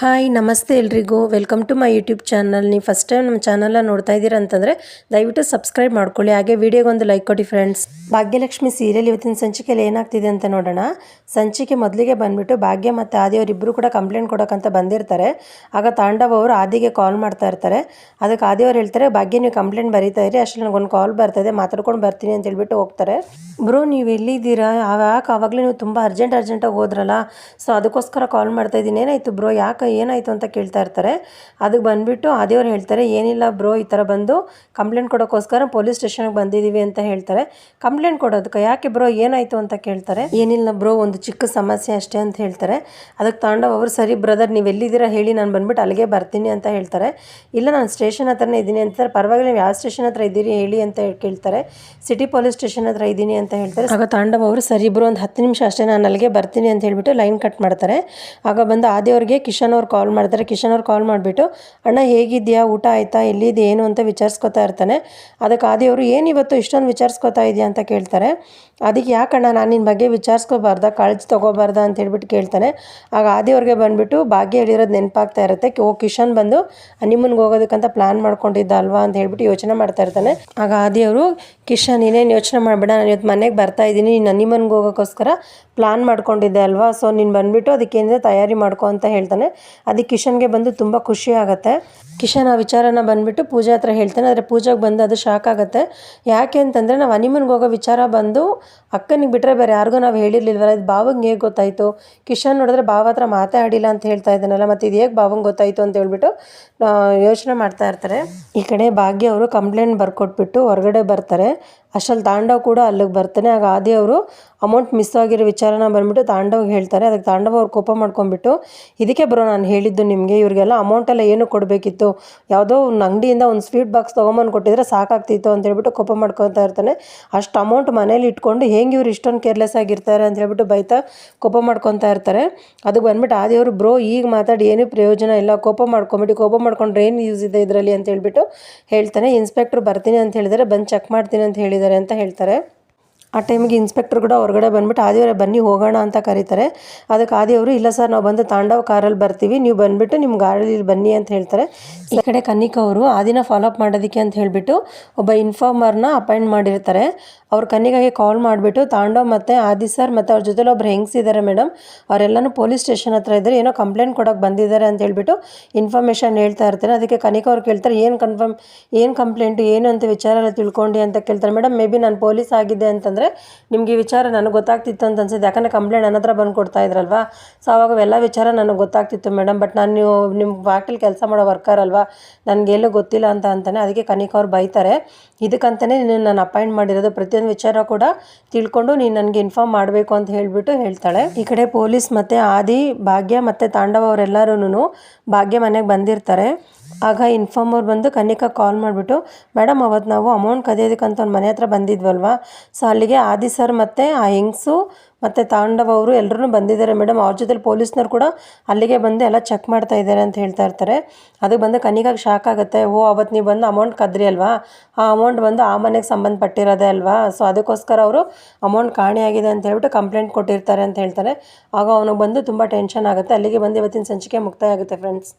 Hi ನಮಸ್ತೆ ಎಲ್ರಿಗೂ. Welcome to my YouTube channel ನೀವು ಫಸ್ಟ್ ಟೈಮ್ ನಮ್ಮ ಚಾನಲ್ನ ನೋಡ್ತಾ ಇದ್ದೀರಾ ಅಂತಂದರೆ ದಯವಿಟ್ಟು ಸಬ್ಸ್ಕ್ರೈಬ್ ಮಾಡ್ಕೊಳ್ಳಿ. ಹಾಗೆ ವಿಡಿಯೋಗೊಂದು ಲೈಕ್ ಕೊಡಿ ಫ್ರೆಂಡ್ಸ್ ಭಾಗ್ಯಲಕ್ಷ್ಮಿ ಸೀರಿಯಲ್ ಇವತ್ತಿನ ಸಂಚಿಕೆಯಲ್ಲಿ ಏನಾಗ್ತಿದೆ ಅಂತ ನೋಡೋಣ. ಸಂಚಿಕೆ ಮೊದಲಿಗೆ ಬಂದ್ಬಿಟ್ಟು ಭಾಗ್ಯ ಮತ್ತು ಆದಿ ಅವರಿಬ್ಬರು ಕೂಡ ಕಂಪ್ಲೇಂಟ್ ಕೊಡೋಕ್ಕಂತ ಬಂದಿರ್ತಾರೆ. ಆಗ ತಾಂಡವ್ ಅವರು ಆದಿಗೆ ಕಾಲ್ ಮಾಡ್ತಾ ಇರ್ತಾರೆ. ಅದಕ್ಕೆ ಆದಿ ಅವ್ರು ಹೇಳ್ತಾರೆ, ಭಾಗ್ಯ, ನೀವು ಕಂಪ್ಲೇಂಟ್ ಬರೀತಾ ಇರಿ. ಅಷ್ಟೇ ನನಗೊಂದು ಕಾಲ್ ಬರ್ತದೆ ಮಾತಾಡ್ಕೊಂಡು ಬರ್ತೀನಿ ಅಂತ ಹೇಳ್ಬಿಟ್ಟು ಹೋಗ್ತಾರೆ. ಬ್ರೋ, ನೀವು ಎಲ್ಲಿದ್ದೀರಾ? ಯಾಕೆ ಆವಾಗಲೇ ನೀವು ತುಂಬ ಅರ್ಜೆಂಟ್ ಅರ್ಜೆಂಟಾಗಿ ಹೋದ್ರಲ್ಲ. ಸೊ ಅದಕ್ಕೋಸ್ಕರ ಕಾಲ್ ಮಾಡ್ತಾ ಇದ್ದೀನಿ. ಏನಾಯಿತು ಬ್ರೋ? ಯಾಕೆ ಏನಾಯಿತು ಅಂತ ಕೇಳ್ತಾ ಇರ್ತಾರೆ. ಅದಕ್ಕೆ ಬಂದುಬಿಟ್ಟು ಆದಿಯವ್ರು ಹೇಳ್ತಾರೆ, ಏನಿಲ್ಲ ಬ್ರೋ, ಈ ಥರ ಬಂದು ಕಂಪ್ಲೇಂಟ್ ಕೊಡೋಕ್ಕೋಸ್ಕರ ಪೊಲೀಸ್ ಸ್ಟೇಷನ್ಗೆ ಬಂದಿದ್ದೀವಿ ಅಂತ ಹೇಳ್ತಾರೆ. ಕಂಪ್ಲೇಂಟ್ ಕೊಡೋದಕ್ಕೆ ಯಾಕೆ ಬ್ರೋ ಏನಾಯಿತು ಅಂತ ಕೇಳ್ತಾರೆ. ಏನಿಲ್ಲ ಬ್ರೋ, ಒಂದು ಚಿಕ್ಕ ಸಮಸ್ಯೆ ಅಷ್ಟೇ ಅಂತ ಹೇಳ್ತಾರೆ. ಅದಕ್ಕೆ ತಾಂಡವ್ ಅವರು, ಸರಿ ಬ್ರದರ್ ನೀವು ಎಲ್ಲಿದ್ದೀರಾ ಹೇಳಿ, ನಾನು ಬಂದ್ಬಿಟ್ಟು ಅಲ್ಲಿಗೆ ಬರ್ತೀನಿ ಅಂತ ಹೇಳ್ತಾರೆ. ಇಲ್ಲ, ನಾನು ಸ್ಟೇಷನ್ ಹತ್ರನೇ ಇದ್ದೀನಿ ಅಂತಾರೆ ಪರವಾಗಿಲ್ಲ, ನೀವು ಯಾವ ಸ್ಟೇಷನ್ ಹತ್ರ ಇದ್ದೀರಿ ಹೇಳಿ ಅಂತ ಕೇಳ್ತಾರೆ. ಸಿಟಿ ಪೊಲೀಸ್ ಸ್ಟೇಷನ್ ಹತ್ರ ಇದ್ದೀನಿ ಅಂತ ಹೇಳ್ತಾರೆ. ಆಗ ತಾಂಡವ್ ಅವರು, ಸರಿ ಬ್ರೋ, ಒಂದು ಹತ್ತು ನಿಮಿಷ ಅಷ್ಟೇ ನಾನು ಅಲ್ಲಿಗೆ ಬರ್ತೀನಿ ಅಂತ ಹೇಳ್ಬಿಟ್ಟು ಲೈನ್ ಕಟ್ ಮಾಡ್ತಾರೆ. ಆಗ ಬಂದು ಆದಿಯವ್ರಿಗೆ ಕಿಶನ್ ಅವ್ರು ಕಾಲ್ ಮಾಡ್ತಾರೆ. ಕಿಶನ್ ಅವ್ರು ಕಾಲ್ ಮಾಡಿಬಿಟ್ಟು, ಅಣ್ಣ, ಹೇಗಿದ್ಯಾ? ಊಟ ಆಯಿತಾ? ಎಲ್ಲಿದೆ ಏನು? ಅಂತ ವಿಚಾರಿಸ್ಕೊತಾ ಇರ್ತಾನೆ. ಅದಕ್ಕೆ ಆದಿಯವರು ಏನು ಇವತ್ತು ಇಷ್ಟೊಂದು ವಿಚಾರಿಸ್ಕೊತಾ ಇದೆಯಾ? ಅಂತ ಕೇಳ್ತಾರೆ. ಅದಕ್ಕೆ ಯಾಕಣ್ಣ, ನಾನು ನಿನ್ನ ಬಗ್ಗೆ ವಿಚಾರಿಸ್ಕೋಬಾರ್ದ? ಕಾಳಜಿ ತೊಗೋಬಾರ್ದ? ಅಂತ ಹೇಳ್ಬಿಟ್ಟು ಕೇಳ್ತಾನೆ. ಆಗ ಆದಿಯವ್ರಿಗೆ ಬಂದುಬಿಟ್ಟು, ಭಾಗ್ಯ ಹೇಳಿರೋದು ನೆನಪಾಗ್ತಾ ಇರುತ್ತೆ. ಓ, ಕಿಶನ್ ಬಂದು ಹನಿಮೂನ್ಗೆ ಹೋಗೋದಕ್ಕಂತ ಪ್ಲ್ಯಾನ್ ಮಾಡ್ಕೊಂಡಿದ್ದ ಅಲ್ವಾ? ಅಂತ ಹೇಳ್ಬಿಟ್ಟು ಯೋಚನೆ ಮಾಡ್ತಾ ಇರ್ತಾನೆ. ಆಗ ಆದಿಯವರು ಕಿಶನ್, ಇನ್ನೇನು ಯೋಚನೆ ಮಾಡಬೇಡ. ನಾನು ಇವತ್ತು ಮನೆಗೆ ಬರ್ತಾ ಇದ್ದೀನಿ. ನೀನು ನಿಮ್ಮನ್ಗೆ ಹೋಗೋಕ್ಕೋಸ್ಕರ ಪ್ಲ್ಯಾನ್ ಮಾಡ್ಕೊಂಡಿದ್ದೆ ಅಲ್ವಾ? ಸೊ, ನೀನು ಬಂದುಬಿಟ್ಟು ಅದಕ್ಕೇನಿದೆ ತಯಾರಿ ಮಾಡ್ಕೊ ಅಂತ ಹೇಳ್ತಾನೆ. ಅದಕ್ಕೆ ಕಿಶನ್ಗೆ ಬಂದು ತುಂಬ ಖುಷಿ ಆಗುತ್ತೆ. ಕಿಶನ್ ಆ ವಿಚಾರನ ಬಂದುಬಿಟ್ಟು ಪೂಜೆ ಹತ್ರ ಹೇಳ್ತಾನೆ, ಆದರೆ ಪೂಜೆಗೆ ಬಂದು ಅದು ಶಾಕ್ ಆಗುತ್ತೆ. ಯಾಕೆ ಅಂತಂದರೆ ನಾವು ಹನಿಮನ್ಗೆ ಹೋಗೋ ವಿಚಾರ ಬಂದು ಅಕ್ಕನಿಗೆ ಬಿಟ್ಟರೆ ಬೇರೆ ಯಾರಿಗೂ ನಾವು ಹೇಳಿರಲಿಲ್ವಲ್ಲ, ಇದು ಬಾವಂಗೆ ಹೇಗೆ ಗೊತ್ತಾಯಿತು? ಕಿಶನ್ ನೋಡಿದ್ರೆ ಬಾವ ಹತ್ರ ಮಾತಾಡಿಲ್ಲ ಅಂತ ಹೇಳ್ತಾ ಇದ್ದಾನಲ್ಲ ಮತ್ತು ಇದು ಹೇಗೆ ಬಾವಂಗೆ ಗೊತ್ತಾಯಿತು ಅಂತ ಹೇಳ್ಬಿಟ್ಟು ಯೋಚನೆ ಮಾಡ್ತಾ ಇರ್ತಾರೆ. ಈ ಕಡೆ ಭಾಗ್ಯ ಅವರು ಕಂಪ್ಲೇಂಟ್ ಬರ್ಕೊಟ್ಬಿಟ್ಟು ಹೊರಗಡೆ ಬರ್ತಾರೆ. ಅಷ್ಟಲ್ಲಿ ತಾಂಡವ್ ಕೂಡ ಅಲ್ಲಿಗೆ ಬರ್ತಾನೆ. ಆಗ ಆದಿ ಅವರು ಅಮೌಂಟ್ ಮಿಸ್ ಆಗಿರೋ ವಿಚಾರನ ಬಂದ್ಬಿಟ್ಟು ತಾಂಡವ್ಗೆ ಹೇಳ್ತಾರೆ. ಅದಕ್ಕೆ ತಾಂಡವ್ ಅವ್ರು ಕೋಪ ಮಾಡ್ಕೊಂಡ್ಬಿಟ್ಟು, ಇದಕ್ಕೆ ಬರೋ ನಾನು ಹೇಳಿದ್ದು ನಿಮಗೆ, ಇವರಿಗೆಲ್ಲ ಅಮೌಂಟೆಲ್ಲ ಏನು ಕೊಡಬೇಕಿತ್ತು? ಯಾವುದೋ ಒಂದು ಅಂಗಡಿಯಿಂದ ಒಂದು ಸ್ವೀಟ್ ಬಾಕ್ಸ್ ತೊಗೊಂಬಂದು ಕೊಟ್ಟಿದ್ರೆ ಸಾಕಾಗ್ತಿತ್ತು ಅಂತ ಹೇಳ್ಬಿಟ್ಟು ಕೋಪ ಮಾಡ್ಕೊತಾ ಇರ್ತಾನೆ. ಅಷ್ಟು ಅಮೌಂಟ್ ಮನೇಲಿ ಇಟ್ಕೊಂಡು ಹೆಂಗೆ ಇವ್ರು ಇಷ್ಟೊಂದು ಕೇರ್ಲೆಸ್ ಆಗಿರ್ತಾರೆ? ಅಂತ ಹೇಳ್ಬಿಟ್ಟು ಬೈತಾ ಕೋಪ ಮಾಡ್ಕೊತಾ ಇರ್ತಾರೆ. ಅದಕ್ಕೆ ಬಂದ್ಬಿಟ್ಟು ಆದಿಯವರು ಬ್ರೋ ಈಗ ಮಾತಾಡಿ ಏನೂ ಪ್ರಯೋಜನ ಇಲ್ಲ. ಕೋಪ ಮಾಡ್ಕೊಂಬಿಟ್ಟು ಕೋಪ ಮಾಡ್ಕೊಂಡ್ರೆ ಏನು ಯೂಸ್ ಇದೆ ಇದರಲ್ಲಿ? ಅಂತ ಹೇಳ್ಬಿಟ್ಟು ಹೇಳ್ತಾನೆ. ಇನ್ಸ್ಪೆಕ್ಟ್ರ್ ಬರ್ತೀನಿ ಅಂತ ಹೇಳಿದರೆ. ಬಂದು ಚೆಕ್ ಮಾಡ್ತೀನಿ ಅಂತ ಹೇಳಿದ್ದಾರೆ ಅಂತ ಹೇಳ್ತಾರೆ. ಆ ಟೈಮಿಗೆ ಇನ್ಸ್ಪೆಕ್ಟರ್ ಕೂಡ ಹೊರಗಡೆ ಬಂದ್ಬಿಟ್ಟು ಆದಿಯವರೇ ಬನ್ನಿ, ಹೋಗೋಣ ಅಂತ ಕರೀತಾರೆ. ಅದಕ್ಕೆ ಆದಿಯವರು ಇಲ್ಲ ಸರ್, ನಾವು ಬಂದು ತಾಂಡವ್ ಕಾರಲ್ಲಿ ಬರ್ತೀವಿ, ನೀವು ಬಂದುಬಿಟ್ಟು ನಿಮ್ಮ ಗಾಡೀಲಿ ಬನ್ನಿ ಅಂತ ಹೇಳ್ತಾರೆ. ಈ ಕಡೆ ಕನ್ನಿಕ ಅವರು ಆದಿನ ಫಾಲೋಅಪ್ ಮಾಡೋದಕ್ಕೆ ಅಂತ ಹೇಳಿಬಿಟ್ಟು ಒಬ್ಬ ಇನ್ಫಾರ್ಮರ್ನ ಅಪಾಯಿಂಟ್ ಮಾಡಿರ್ತಾರೆ. ಅವ್ರು ಕನ್ನಿಗಾಗಿ ಕಾಲ್ ಮಾಡಿಬಿಟ್ಟು, ತಾಂಡವ್ ಮತ್ತು ಆದಿ ಸರ್ ಮತ್ತು ಅವ್ರ ಜೊತೆಲಿ ಒಬ್ರು ಹೆಂಗ್ಸಿದ್ದಾರೆ ಮೇಡಮ್ ಅವರೆಲ್ಲನೂ ಪೊಲೀಸ್ ಸ್ಟೇಷನ್ ಹತ್ರ ಇದ್ದಾರೆ, ಏನೋ ಕಂಪ್ಲೇಂಟ್ ಕೊಡೋಕೆ ಬಂದಿದ್ದಾರೆ ಅಂತ ಹೇಳಿಬಿಟ್ಟು ಇನ್ಫಾರ್ಮೇಷನ್ ಹೇಳ್ತಾ ಇರ್ತಾರೆ. ಅದಕ್ಕೆ ಕನಿಕಾ ಅವ್ರು ಕೇಳ್ತಾರೆ, ಏನು ಕನ್ಫರ್ಮ್ ಏನು ಕಂಪ್ಲೇಂಟು ಏನು ಅಂತ ವಿಚಾರ ಎಲ್ಲ ತಿಳ್ಕೊಂಡು ಅಂತ ಕೇಳ್ತಾರೆ. ಮೇಡಮ್ ಮೇ ಬಿ ನಾನು ಪೊಲೀಸ್ ಆಗಿದೆ ಅಂತಂದರೆ ನಿಮಗೆ ಈ ವಿಚಾರ ನನಗೆ ಗೊತ್ತಾಗ್ತಿತ್ತು ಅಂತ ಅನ್ಸಿದ್ದೆ ಯಾಕಂದರೆ ಕಂಪ್ಲೇಂಟ್ ನನ್ನ ಹತ್ರ ಬಂದು ಕೊಡ್ತಾ ಇದ್ರಲ್ವಾ? ಸೊ ಅವಾಗ ಎಲ್ಲ ವಿಚಾರ ನನಗೆ ಗೊತ್ತಾಗ್ತಿತ್ತು ಮೇಡಮ್ ಬಟ್ ನಾನು ನೀವು ನಿಮ್ಮ ಫ್ಯಾಕ್ಟ್ರಿಲಿ ಕೆಲಸ ಮಾಡೋ ವರ್ಕರ್ ಅಲ್ವಾ? ನನಗೆಲ್ಲೂ ಗೊತ್ತಿಲ್ಲ ಅಂತ ಅಂತಾನೆ ಅದಕ್ಕೆ ಕನಿಕ ಅವ್ರು ಬೈತಾರೆ. ಇದಕ್ಕಂತಲೇ ನೀನು ನಾನು ಅಪಾಯಿಂಟ್ ಮಾಡಿರೋದು. ಪ್ರತಿಯೊಂದು ವಿಚಾರ ಕೂಡ ತಿಳ್ಕೊಂಡು ನೀನು ನನಗೆ ಇನ್ಫಾರ್ಮ್ ಮಾಡಬೇಕು ಅಂತ ಹೇಳಿಬಿಟ್ಟು ಹೇಳ್ತಾಳೆ. ಈ ಕಡೆ ಪೊಲೀಸ್ ಮತ್ತು ಆದಿ, ಭಾಗ್ಯ ಮತ್ತು ತಾಂಡವ ಅವರೆಲ್ಲರೂ ಭಾಗ್ಯ ಮನೆಗೆ ಬಂದಿರ್ತಾರೆ. ಆಗ ಇನ್ಫಾರ್ಮರ್ ಬಂದು ಕನಿಕಾ ಕಾಲ್ ಮಾಡಿಬಿಟ್ಟು ಮೇಡಮ್ ಅವತ್ತು ನಾವು ಅಮೌಂಟ್ ಕದಿಯೋದಕ್ಕಂತ ಒಂದು ಮನೆ ಹತ್ರ ಬಂದಿದ್ವಲ್ವ? ಸೊ ಅಲ್ಲಿಗೆ ಆದಿ ಸರ್ ಮತ್ತು ಆ ಹೆಂಗ್ಸು ಮತ್ತು ತಾಂಡವ್ ಅವರು ಎಲ್ಲರೂ ಬಂದಿದ್ದಾರೆ ಮೇಡಮ್ ಅವ್ರ ಜೊತೆಲಿ ಪೊಲೀಸ್ನವ್ರು ಕೂಡ ಅಲ್ಲಿಗೆ ಬಂದು ಎಲ್ಲ ಚೆಕ್ ಮಾಡ್ತಾ ಇದ್ದಾರೆ ಅಂತ ಹೇಳ್ತಾ ಇರ್ತಾರೆ. ಅದಕ್ಕೆ ಬಂದು ಕನಿಕಾಗೆ ಶಾಕ್ ಆಗುತ್ತೆ. ಓ ಅವತ್ತು ನೀವು ಬಂದು ಅಮೌಂಟ್ ಕದ್ರಿ ಅಲ್ವಾ? ಆ ಅಮೌಂಟ್ ಬಂದು ಆ ಮನೆಗೆ ಸಂಬಂಧಪಟ್ಟಿರೋದೇ ಅಲ್ವಾ? ಸೊ ಅದಕ್ಕೋಸ್ಕರ ಅವರು ಅಮೌಂಟ್ ಕಾಣೆಯಾಗಿದೆ ಅಂತ ಹೇಳ್ಬಿಟ್ಟು ಕಂಪ್ಲೇಂಟ್ ಕೊಟ್ಟಿರ್ತಾರೆ ಅಂತ ಹೇಳ್ತಾರೆ. ಆಗ ಅವನಿಗೆ ಬಂದು ತುಂಬ ಟೆನ್ಷನ್ ಆಗುತ್ತೆ. ಅಲ್ಲಿಗೆ ಬಂದು ಇವತ್ತಿನ ಸಂಚಿಕೆ ಮುಕ್ತಾಯ ಆಗುತ್ತೆ ಫ್ರೆಂಡ್ಸ್